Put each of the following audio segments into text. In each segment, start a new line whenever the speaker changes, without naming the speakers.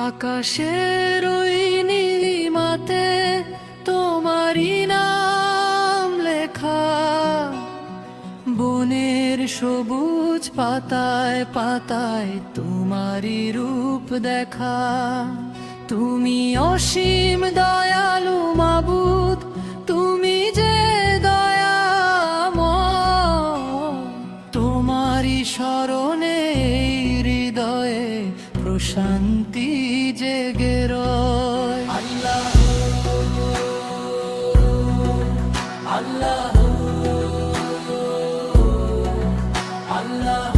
আকাশের ওই নীলিমাতে তোমারি নাম লেখা। বনের সবুজ পাতায় পাতায় তোমারি রূপ দেখা। তুমি অসীম দয়ালু মাবুদ, তুমি যে দয়াম তোমারি স্মরণে হৃদয়ে প্রশান্তি জয় আল্লাহ আল্লাহ আল্লাহ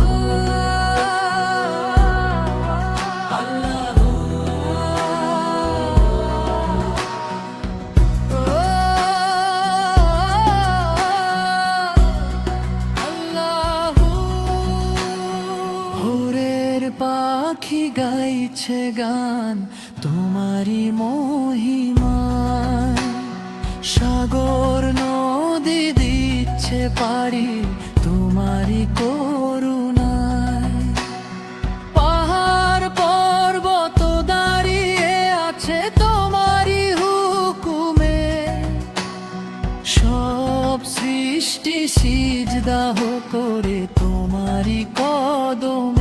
পাখি গাইছে গান। গান তোমারি মহিমা। সাগর নদী দিচ্ছে পারি তোমারি করুণায় পাহাড় পর্বত দাঁড়িয়ে আছে তোমারি হুকুমে। সব সৃষ্টি সিজদাহ করে তোমারই কদম।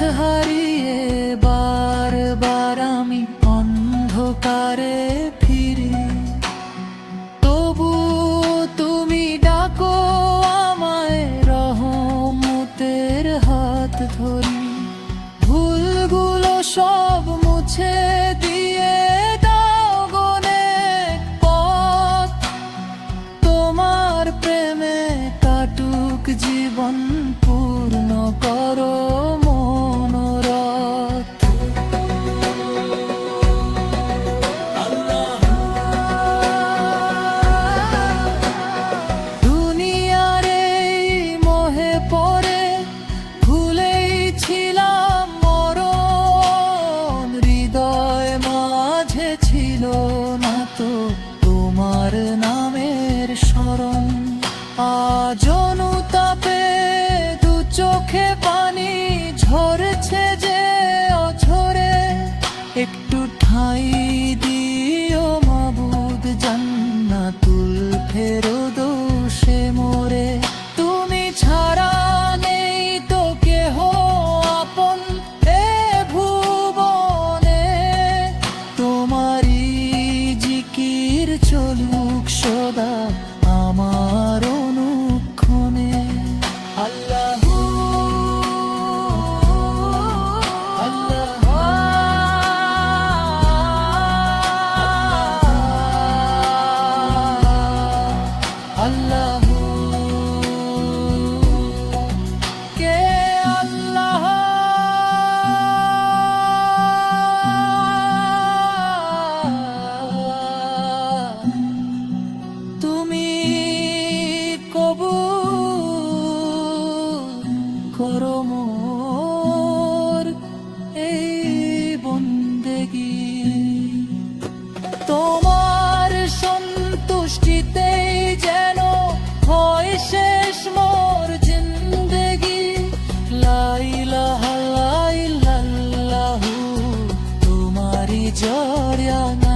تهاري আজ Gidiyor yana.